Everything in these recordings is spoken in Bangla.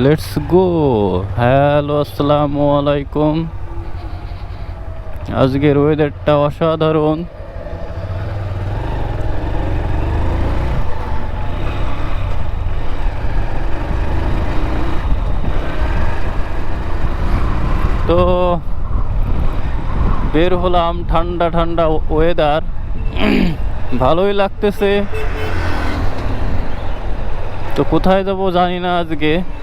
লেটস গো হ্যালো আসসালামু আলাইকুম আজকের ওয়েদারটা অসাধারণ. তো, বের হলাম ঠান্ডা ঠান্ডা ওয়েদার ভালোই লাগতেছে। তো কোথায় যাব জানি না আজকে।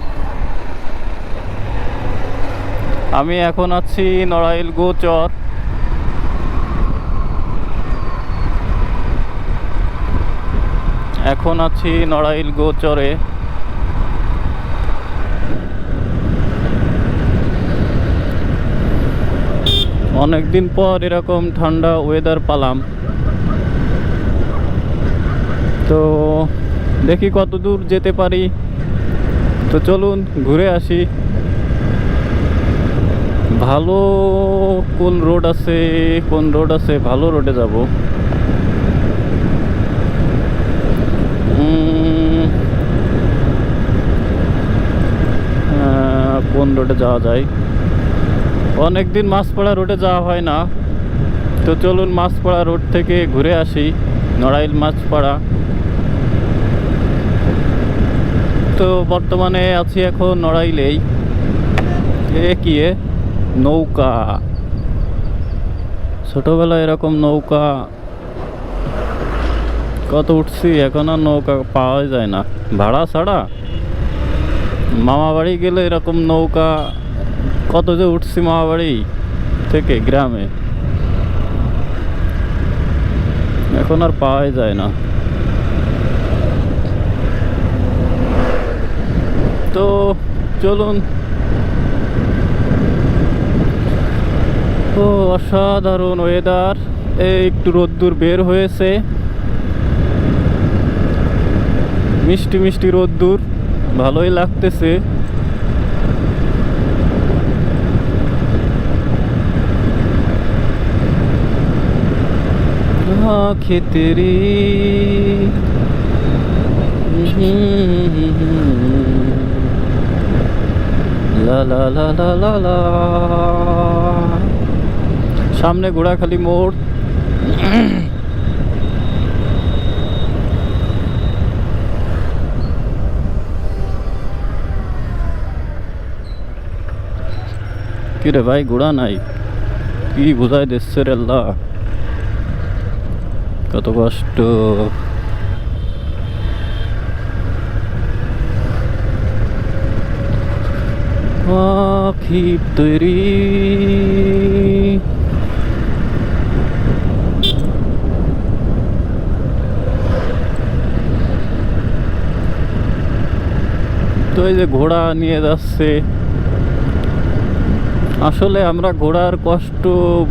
আমি এখন আছি নড়াইল গোচর এখন আছি নড়াইল গোচরে অনেকদিন পর এরকম ঠান্ডা ওয়েদার পালাম। তো দেখি কত দূর যেতে পারি। তো চলুন ঘুরে আসি। ভালো কোন রোড আছে, কোন রোড আছে, ভালো রোডে যাব। কোন রোডে যাওয়া যায়? অনেকদিন মাছপাড়া রোডে যাওয়া হয় না। তো চলুন মাছপাড়া রোড থেকে ঘুরে আসি, নড়াইল মাছপাড়া। তো বর্তমানে আছি এখন নড়াইলেই। এ কি এ? নৌকা। ছোটবেলায় এরকম নৌকা কত উঠছি, এখন আর নৌকা পাওয়া যায় না। ভাড়া ছাড়া? মামা বাড়ি গেলে এরকম নৌকা, কত যে উঠছি মামা বাড়ি থেকে গ্রামে। এখন আর পাওয়াই যায় না। তো চলুন তো অসাধারণ ওয়েদার এই একটু রোদ্দুর বের হয়েছে। মিষ্টি মিষ্টি রোদ্দুর। ভালোই লাগতেছে। খেতেরি লা লা লা লা লা। সামনে ঘোড়াখালি মোড়। কি রে ভাই, ঘোড়া নাই? কি বোঝাই দিচ্ছে রে আল্লাহ? কত কষ্ট। আখি তৈরি। তো এই যে ঘোড়া নিয়ে যাচ্ছে। আসলে আমরা ঘোড়ার কষ্ট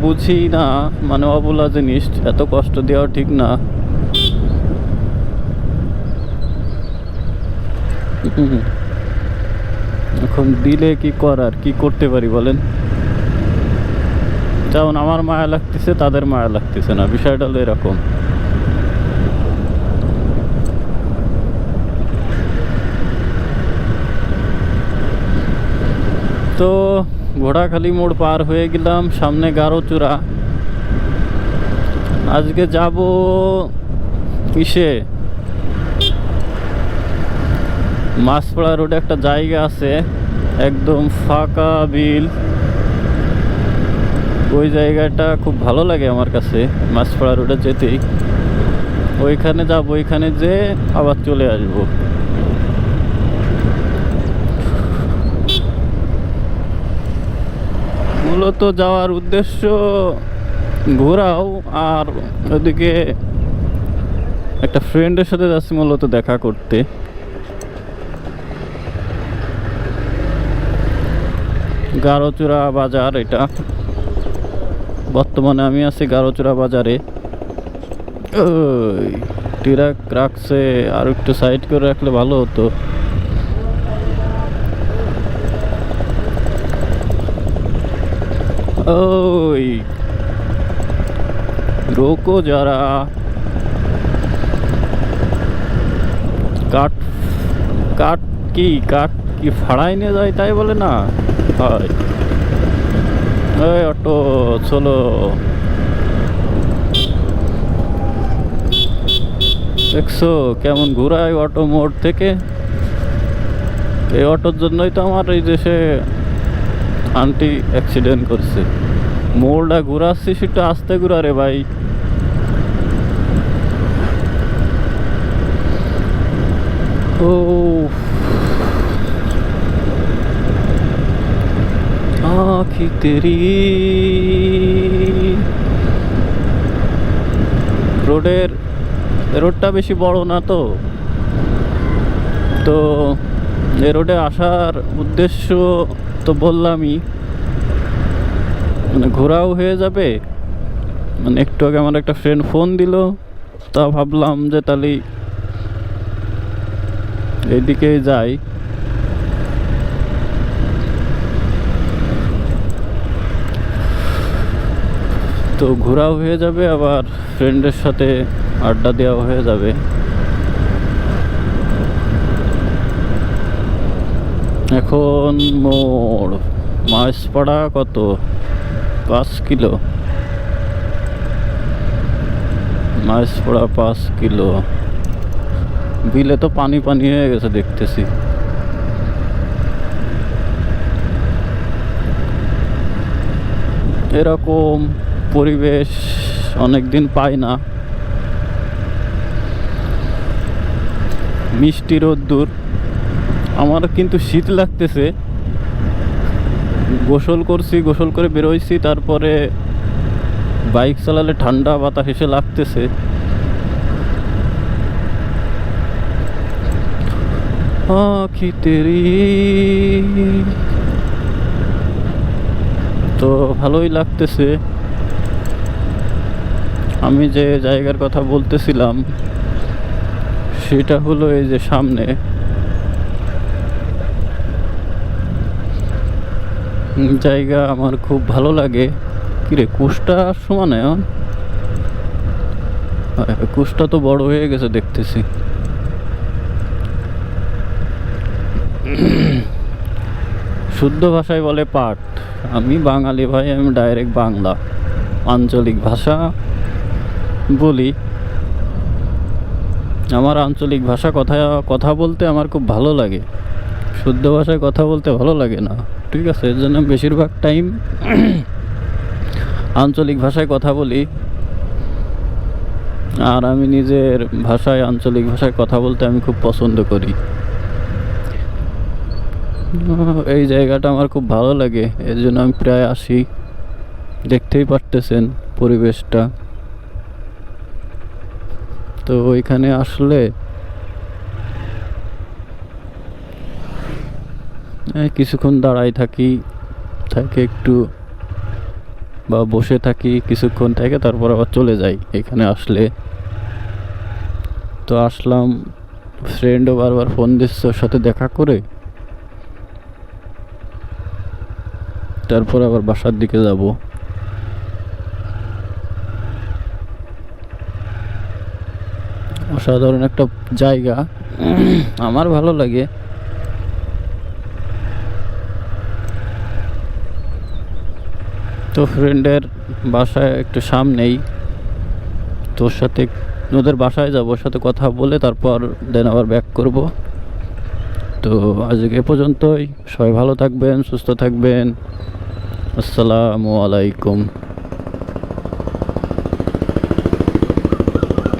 বুঝি না মানে অবলা জিনিস, এত কষ্ট দেওয়া ঠিক না। এখন দিলে কি করার, কি করতে পারি বলেন? যেমন আমার মায়া লাগতেছে, তাদের মায়া লাগতেছে না, বিষয়টা হলো এরকম। তো ঘোড়াখালি মোড় পার হয়ে গেলাম, সামনে গারো গারোচূড়া। আজকে যাব ইসে মাছপাড়া রোডে একটা জায়গা আছে, একদম ফাঁকা বিল। ওই জায়গাটা খুব ভালো লাগে আমার কাছে, মাছপাড়া রোডে যেতেই। ওইখানে যাব, ওইখানে যে আবার চলে আসব। মূলত যাওয়ার উদ্দেশ্য ঘোরাও, আর ওদিকে একটা ফ্রেন্ডের সাথে যাচ্ছি মূলত দেখা করতে। গারোচূড়া বাজার এটা। বর্তমানে আমি আছি গারোচূড়া বাজারে। ট্রাক রাখছে আর একটু সাইড করে রাখলে ভালো হতো। ওই। রোকো যারা কাঠ কাঠ কি কাঠ কি ভাড়ায় নিয়ে যায় তাই বলে না? হয়। এই অটো, চলো। দেখছ কেমন ঘুরায় অটো মোড় থেকে? এই অটোর জন্যই তো আমার এই দেশে আন্টি অ্যাক্সিডেন্ট করছে মোড়টা ঘুরাচ্ছি সেটা আস্তে ঘুরা রে ভাই ও आँखी तेरी রোডের রোডটা বেশি বড় না তো তো এই রোডে আসার উদ্দেশ্য তো বললামই। মানে ঘোরাও হয়ে যাবে। মানে একটু আগে আমার একটা ফ্রেন্ড ফোন দিল, তা ভাবলাম যে তাহলে এইদিকে যাই। তো ঘোরাও হয়ে যাবে, আবার ফ্রেন্ডের সাথে আড্ডা দেওয়া হয়ে যাবে। এখন মোড় মাছপাড়া কত? পাঁচ কিলো। মাছপাড়া পাঁচ কিলো। বিলে তো পানি পানি হয়ে গেছে দেখতেছি। এরকম পরিবেশ অনেক দিন পাই না। মিষ্টি রোদ্দুর। আমার কিন্তু শীত লাগতেছে। গোসল করছি, গোসল করে বেরোইছি, তারপরে বাইক চালালে ঠান্ডা বাতাস এসে লাগতেছে। তো ভালোই লাগতেছে। আমি যে জায়গার কথা বলতেছিলাম, সেটা হলো এই যে সামনে। জায়গা আমার খুব ভালো লাগে। কিরে, কুষ্টা সমান কুষ্টা তো বড় হয়ে গেছে দেখতেছি। শুদ্ধ ভাষায় বলে পাঠ। আমি বাঙালি ভাই, আমি ডাইরেক্ট বাংলা। আঞ্চলিক ভাষা বলি। আমার আঞ্চলিক ভাষা কথা কথা বলতে আমার খুব ভালো লাগে। শুদ্ধ ভাষায় কথা বলতে ভালো লাগে না। ঠিক আছে, এর জন্য বেশিরভাগ টাইম আঞ্চলিক ভাষায় কথা বলি। আর আমি নিজের ভাষায় আঞ্চলিক ভাষায় কথা বলতে আমি খুব পছন্দ করি। এই জায়গাটা আমার খুব ভালো লাগে, এর জন্য আমি প্রায় আসি। দেখতেই পারতেছেন পরিবেশটা। তো ওইখানে আসলে কিছুক্ষণ দাঁড়াই থাকি থাকে একটু বা বসে থাকি, কিছুক্ষণ থেকে তারপর আবার চলে যাই, এখানে আসলে। তো আসলাম ফ্রেন্ডও বারবার ফোন দিচ্ছে ওর সাথে দেখা করে। তারপর আবার বাসার দিকে যাব। অসাধারণ একটা জায়গা। আমার ভালো লাগে। তো ফ্রেন্ডের বাসায় একটু সামনেই। তোর সাথে ওদের বাসায় যাব, ওর সাথে কথা বলে তারপর দেন আবার ব্যাক করব। তো আজকে এ পর্যন্তই। সবাই ভালো থাকবেন, সুস্থ থাকবেন। আসসালামু আলাইকুম।